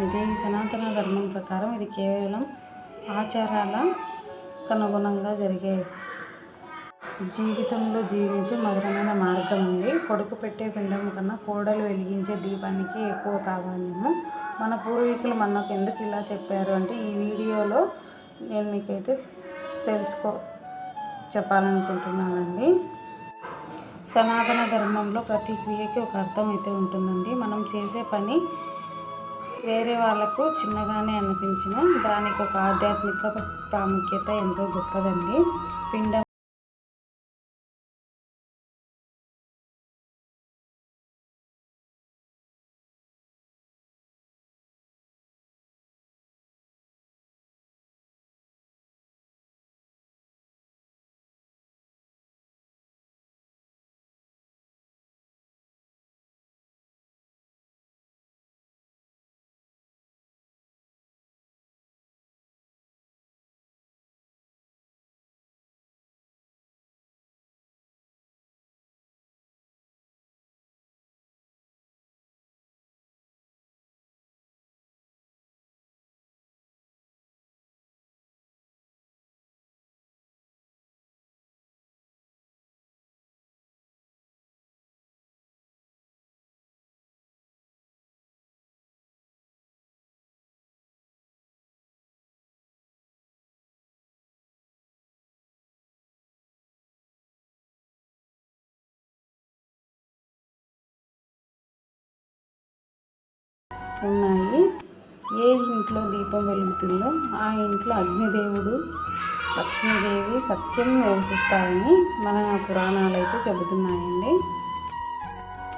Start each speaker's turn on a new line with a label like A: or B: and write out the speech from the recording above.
A: ఇది సనాతన ధర్మం ప్రకారం ఇది కేవలం ఆచారాల కనుగుణంగా జరిగే జీవితంలో జీవించే మధురమైన మార్గం ఉంది కొడుకు పెట్టే పిండం కన్నా కోడలు వెలిగించే దీపానికి ఎక్కువ ప్రాధాన్యము. మన పూర్వీకులు మనకు ఎందుకు ఇలా చెప్పారు అంటే ఈ వీడియోలో నేను మీకైతే తెలుసుకో చెప్పాలనుకుంటున్నానండి. సనాతన ధర్మంలో ప్రతి క్రియకి ఒక అర్థం అయితే ఉంటుందండి. మనం చేసే పని వేరే వాళ్ళకు చిన్నగానే అనిపించిన దానికి ఒక ఆధ్యాత్మిక ప్రాముఖ్యత ఎంతో గొప్పదండి. పిండం ఉన్నాయి. ఏ ఇంట్లో దీపం వెలుగుతుందో ఆ ఇంట్లో అగ్నిదేవుడు లక్ష్మీదేవి సత్యం నివసిస్తారని మన పురాణాలు అయితే చెబుతున్నాయండి.